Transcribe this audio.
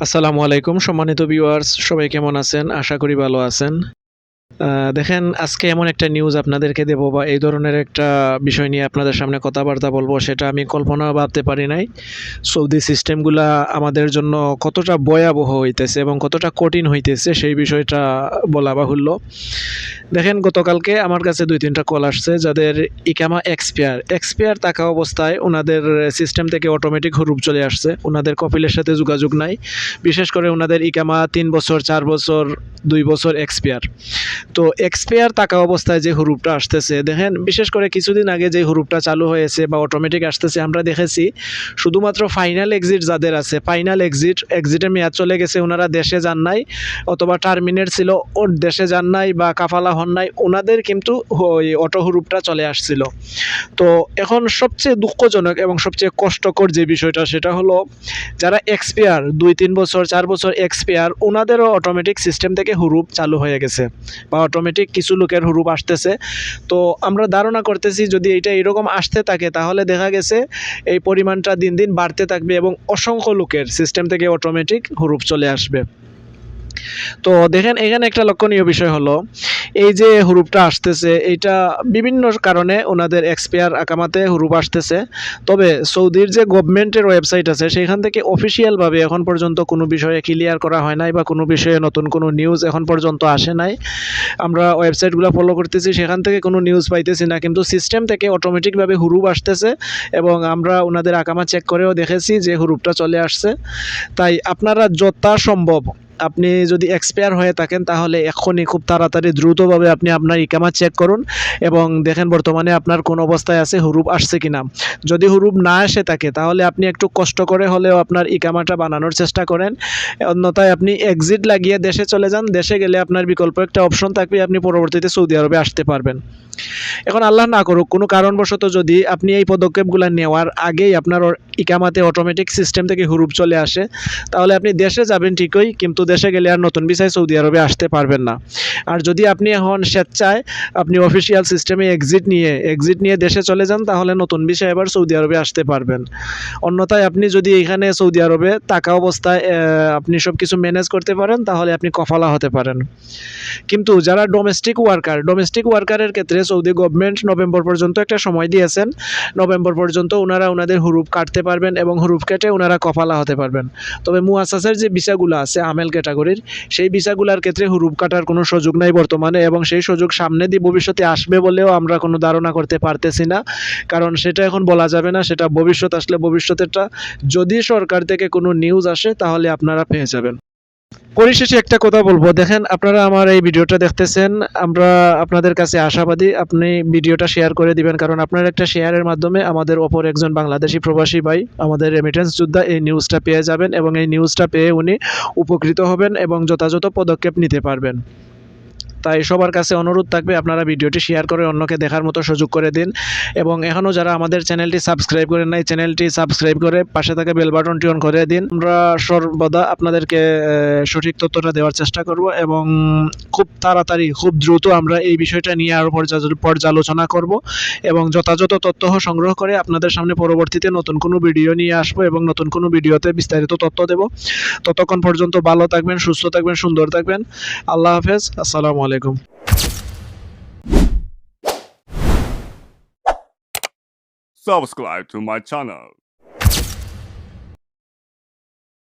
আসসালামু আলাইকুম সম্মানিত ভিউয়ার্স সবাই কেমন আছেন? আশা করি ভালো আছেন। দেখেন, আজকে এমন একটা নিউজ আপনাদেরকে দেবো বা এই ধরনের একটা বিষয় নিয়ে আপনাদের সামনে কথাবার্তা বলব, সেটা আমি কল্পনা ভাবতে পারি নাই। সৌদি সিস্টেমগুলা আমাদের জন্য কতটা ভয়াবহ হইতেছে এবং কতটা কঠিন হইতেছে, সেই বিষয়টা বলা বাহুল্য। দেখেন, গতকালকে আমার কাছে দুই তিনটা কল আসছে যাদের ইকামা এক্সপায়ার এক্সপায়ার থাকা অবস্থায় ওনাদের সিস্টেম থেকে অটোমেটিক হুরুপ চলে আসছে। ওনাদের কপিলের সাথে যোগাযোগ নাই। বিশেষ করে ওনাদের ইকামা তিন বছর, চার বছর, দুই বছর এক্সপায়ার তো এক্সপায়ার থাকা অবস্থায় যে হুরুপটা আসতেছে, দেখেন, বিশেষ করে কিছুদিন আগে যে হুরুপটা চালু হয়েছে বা অটোমেটিক আসতেছে, আমরা দেখেছি শুধুমাত্র ফাইনাল এক্সিট যাদের আছে ফাইনাল এক্সিট এক্সিটের মেয়াদ চলে গেছে ওনারা দেশে যান নাই, অথবা টার্মিনেট ছিল ওর দেশে যান নাই বা কাফালা হন নাই ওনাদের কিন্তু ওই অটো হুরুপটা চলে আসছিল। তো এখন সবচেয়ে দুঃখজনক এবং সবচেয়ে কষ্টকর যে বিষয়টা, সেটা হলো যারা এক্সপায়ার দুই, তিন বছর, চার বছর এক্সপায়ার ওনাদেরও অটোমেটিক সিস্টেম থেকে হুরুপ চালু হয়ে গেছে বা অটোমেটিক কিছু লোকের হুরুপ আসতেছে। তো আমরা ধারণা করতেছি যদি এটা এরকম আসতে থাকে, তাহলে দেখা গেছে এই পরিমাণটা দিন দিন বাড়তে থাকবে এবং অসংখ্য লোকের সিস্টেম থেকে অটোমেটিক হুরুপ চলে আসবে। তো দেখেন, এখানে একটা লক্ষণীয় বিষয় হলো, এই যে হুরুপটা আসতেছে, এটা বিভিন্ন কারণে ওনাদের এক্সপায়ার আকামাতে হুরুপ আসতেছে। তবে সৌদির যে গভর্নমেন্টের ওয়েবসাইট আছে, সেখান থেকে অফিসিয়ালভাবে এখন পর্যন্ত কোনো বিষয়ে ক্লিয়ার করা হয় নাই বা কোনো বিষয়ে নতুন কোনো নিউজ এখন পর্যন্ত আসে নাই। আমরা ওয়েবসাইটগুলো ফলো করতেছি, সেখান থেকে কোনো নিউজ পাইতেছি না, কিন্তু সিস্টেম থেকে অটোমেটিকভাবে হুরুপ আসতেছে এবং আমরা ওনাদের আকামা চেক করেও দেখেছি যে হুরুপটা চলে আসছে। তাই আপনারা যথা সম্ভব আপনি যদি এক্সপায়ার হয়ে থাকেন, তাহলে এখনই খুব তাড়াতাড়ি দ্রুতভাবে আপনি আপনার ইকামা চেক করুন এবং দেখেন বর্তমানে আপনার কোন অবস্থায় আছে, হুরুপ আসছে কিনা। যদি হুরুপ না এসে থাকে, তাহলে আপনি একটু কষ্ট করে হলেও আপনার ইকামাটা বানানোর চেষ্টা করেন। অন্যথায় আপনি এক্সিট লাগিয়ে দেশে চলে যান। দেশে গেলে আপনার বিকল্প একটা অপশন থাকবে, আপনি পরবর্তীতে সৌদি আরবে আসতে পারবেন। এখন আল্লাহ না করুক, কোনো কারণবশত যদি আপনি এই পদক্ষেপগুলো নেওয়ার আগেই আপনার ইকামাতে অটোমেটিক সিস্টেম থেকে হুরুপ চলে আসে, তাহলে আপনি দেশে যাবেন ঠিকই, কিন্তু দেশে গেলে আর নতুন বিষয় সৌদি আরবে আসতে পারবেন না। আর যদি আপনি এখন স্বেচ্ছায় আপনি অফিসিয়াল সিস্টেমে এক্সিট নিয়ে এক্সিট নিয়ে দেশে চলে যান, তাহলে নতুন বিষয় এবার সৌদি আরবে আসতে পারবেন। অন্যথায় আপনি যদি এখানে সৌদি আরবে টাকা অবস্থায় আপনি সব কিছু ম্যানেজ করতে পারেন, তাহলে আপনি কফালা হতে পারেন। কিন্তু যারা ডোমেস্টিক ওয়ার্কার ডোমেস্টিক ওয়ার্কারের ক্ষেত্রে সৌদি গভর্নমেন্ট নভেম্বর পর্যন্ত একটা সময় দিয়েছেন। নভেম্বর পর্যন্ত ওনারা ওনাদের হুরুপ কাটতে পারবেন এবং হুরুপ কেটে ওনারা কফালা হতে পারবেন। তবে মুয়াসাসের যে ভিসাগুলো আছে আমেল ক্যাটাগরির সেই ভিসাগুলোর ক্ষেত্রে হুরুপ কাটার কোনো সুযোগ নাই বর্তমানে এবং সেই সুযোগ সামনে দিয়ে ভবিষ্যতে আসবে বলেও আমরা কোনো ধারণা করতে পারতেছি না। কারণ সেটা এখন বলা যাবে না, সেটা ভবিষ্যৎ আসলে ভবিষ্যতেরটা। যদি সরকার থেকে কোনো নিউজ আসে, তাহলে আপনারা পেয়ে যাবেন। পরিশেষে একটা কথা বলব। দেখেন, আপনারা আমার এই ভিডিওটা দেখতেছেন, আমরা আপনাদের কাছে আশাবাদী, আপনি ভিডিওটা শেয়ার করে দিবেন, কারণ আপনার একটা শেয়ারের মাধ্যমে আমাদের অপর একজন বাংলাদেশি প্রবাসী ভাই, আমাদের রেমিটেন্স যোদ্ধা, এই নিউজটা পেয়ে যাবেন এবং এই নিউজটা পেয়ে উনি উপকৃত হবেন এবং যথাযথ পদক্ষেপ নিতে পারবেন। তাই সবার কাছে অনুরোধ থাকবে আপনারা ভিডিওটি শেয়ার করে অন্যকে দেখার মতো সুযোগ করে দিন। এবং এখনও যারা আমাদের চ্যানেলটি সাবস্ক্রাইব করেন নাই চ্যানেলটি সাবস্ক্রাইব করে পাশে থাকা বেল বাটনটি অন করে দিন। আমরা সর্বদা আপনাদেরকে সঠিক তথ্যটা দেওয়ার চেষ্টা করব এবং খুব তাড়াতাড়ি, খুব দ্রুত আমরা এই বিষয়টা নিয়ে আরও পর্যালোচনা করব এবং যথাযথ তথ্য সংগ্রহ করে আপনাদের সামনে পরবর্তীতে নতুন কোনো ভিডিও নিয়ে আসব এবং নতুন কোনো ভিডিওতে বিস্তারিত তথ্য দেব। ততক্ষণ পর্যন্ত ভালো থাকবেন, সুস্থ থাকবেন, সুন্দর থাকবেন। আল্লাহ হাফেজ, আসসালামু আলাইকুম subscribe to my channel.